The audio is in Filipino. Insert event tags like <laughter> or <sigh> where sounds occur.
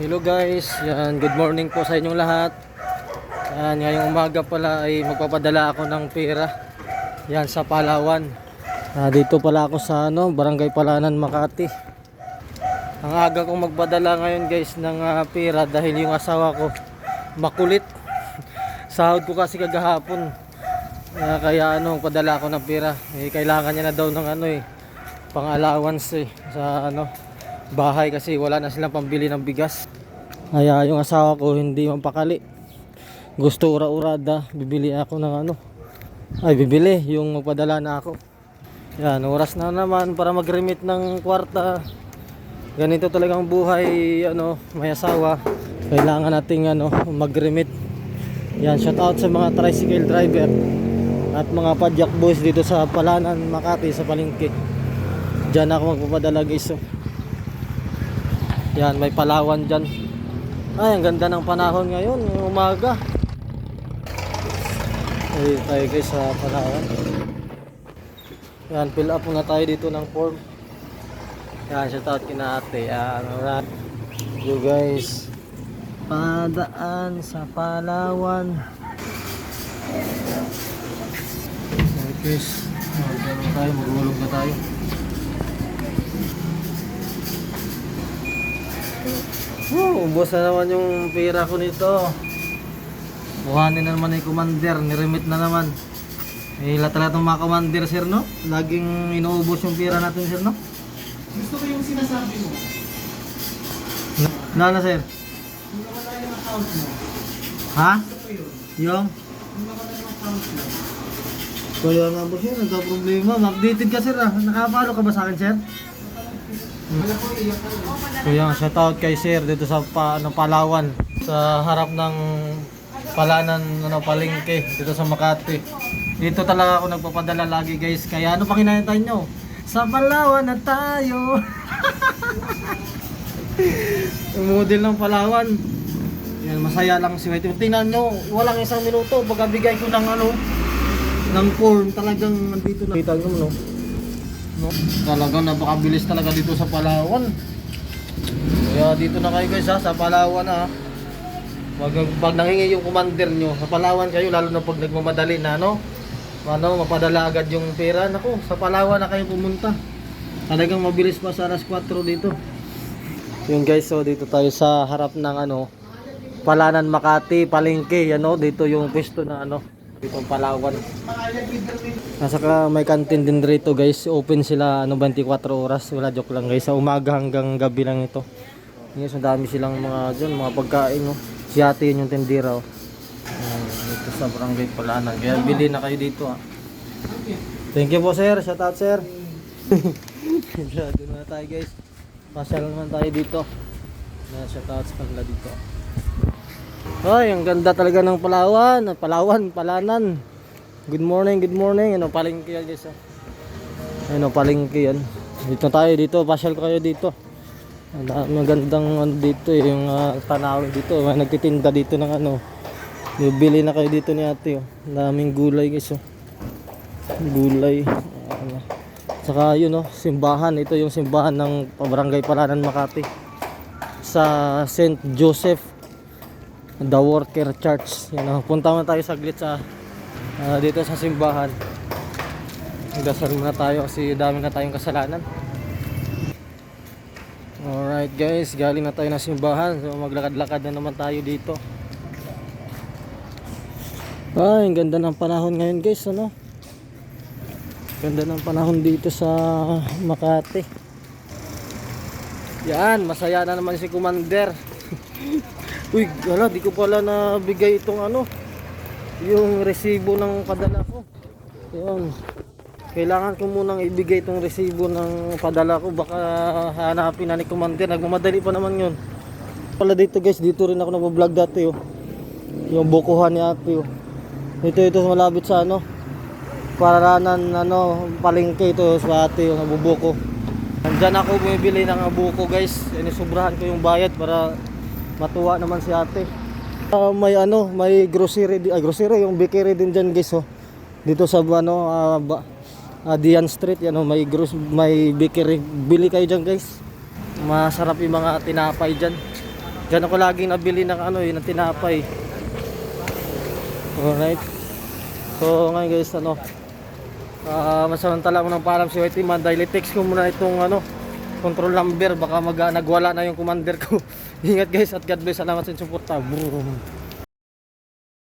Hello guys, yan, good morning po sa inyong lahat. Yan, ngayong umaga pala ay magpapadala ako ng pera. Yan sa Palawan. Ah, dito pala ako sa ano, Barangay Palanan, Makati. Ang aga kong magpadala ngayon guys ng ah, pera dahil yung asawa ko makulit. <laughs> Sahod ko kasi kagahapon. Ah, kaya ano, padala ako ng pera. Eh, kailangan niya na daw ng ano eh, pang allowance eh, sa ano, bahay kasi wala na silang pambili ng bigas. Kaya yung asawa ko hindi mapakali. Gusto ura-urada, bibili ako ng ano. Ay, bibili yung magpadala na ako. Yan, oras na naman para mag-remit ng kwarta. Ganito talagang buhay, ano, may asawa. Kailangan nating ano, mag-remit. Yan, shout out sa mga tricycle driver at mga padyak boys dito sa Palanan, Makati, sa Palengke. Diyan ako magpapadala guys. oh. Yan, may Palawan dyan. Ay, ang ganda ng panahon ngayon, umaga. Ay, tayo guys sa Palawan. Yan, fill up muna tayo dito ng form. Yan, shout out kina ate. Yan, alright. You guys. Padaan sa Palawan. Okay guys. Magano tayo, magulog na tayo. Oh, ubos na naman yung pera ko nito. Buhanin na naman yung commander, niremit na naman. Eh, lahat ng mga commander, sir, no? Laging inuubos yung pera natin, sir, no? Gusto ko yung sinasabi mo. Na, na, sir? Yung nawala yung account mo. Ha? Gusto ko yun. Yung? Yung nawala yung account mo. Kaya nga ba, sir? Nagka-problema. Ma-updated ka, sir, ah. Nakapalo ka ba sa akin, sir? Nga, shout out kay sir dito sa pa, ano, Palawan. Sa harap ng Palanan, ano, Palengke, dito sa Makati. Dito talaga ako nagpapadala lagi guys. Kaya ano pa kinahintay nyo? Sa Palawan na tayo. <laughs> Model ng Palawan. Yan, masaya lang si Whitey. Tingnan nyo, walang isang minuto. Pagkabigay ko ng ano, ng form, talagang nandito na. Kita nyo, no? No? Talagang napakabilis talaga dito sa Palawan. Kaya dito na kayo guys ha, sa Palawan ha. Pag, pag nangingi yung commander nyo, sa Palawan kayo, lalo na pag nagmamadali na, no? Ano, mapadala agad yung pera. Naku, sa Palawan na kayo pumunta. Talagang mabilis pa sa alas 4 dito. Yun guys, so dito tayo sa harap ng ano, Palanan Makati, Palengke, yan no? Dito yung pwesto na ano, dito ang Palawan. Nasa ka may canteen din rito guys. Open sila ano 24 oras. Wala joke lang guys. Sa umaga hanggang gabi lang ito. Yes, dami silang mga dyan, mga pagkain no. Si ate yun yung tindira oh. Ayan, dito sa barangay Palanan. Kaya bili na kayo dito ah. Thank you po sir. Shout out sir. <laughs> Shout na tayo guys. Pasyal naman tayo dito. Na shout out sa kanila dito. Ay, ang ganda talaga ng Palawan. Palawan, Palanan. Good morning, good morning. Ano, palengke yan guys. Oh. Ano, palengke yan. Dito tayo dito, pasyal ko kayo dito. Magandang ano dito eh, yung uh, tanawin dito. May nagtitinda dito ng ano. Bili na kayo dito ni ate. Oh. Daming gulay guys. Oh. Gulay. Ano. Saka yun oh, simbahan. Ito yung simbahan ng Barangay Palanan Makati. Sa St. Joseph The Worker Church. Yan oh. Punta muna tayo saglit sa ah, dito sa simbahan. Dasal muna tayo kasi dami na tayong kasalanan. Alright guys, galing na tayo ng simbahan. So maglakad-lakad na naman tayo dito. Ay, ang ganda ng panahon ngayon guys, ano? Ganda ng panahon dito sa Makati. Yan, masaya na naman si Commander. <laughs> Uy, wala, di ko pala nabigay itong ano, yung resibo ng padala ko. Yan. Kailangan ko munang ibigay itong resibo ng padala ko. Baka hanapin na ni Commander. Nagmamadali pa naman yun. Pala dito guys, dito rin ako nag-vlog dati oh. Yung bukuhan ni ate oh. Ito ito malapit sa ano. Paranan ano, palengke ito sa ate yung nabubuko. Nandyan ako bumibili ng buko guys. Inisubrahan ko yung bayad para matuwa naman si ate. Ah, may ano, may grocery, ah, grocery yung bakery din diyan guys oh. Dito sa ano, ah, ba, ah, Dian Street, yan oh, may gros may bakery. Bili kayo diyan guys. Masarap yung mga tinapay diyan. Diyan ako laging nabili ng ano eh, ng tinapay. Alright. So ngayon guys, ano, Ah, masamantala ko ng paalam si Whitey Man dahil i-text ko muna itong ano, control number baka mag nagwala na yung commander ko. <laughs> Ingat guys at God bless. Salamat sa suporta. Boom.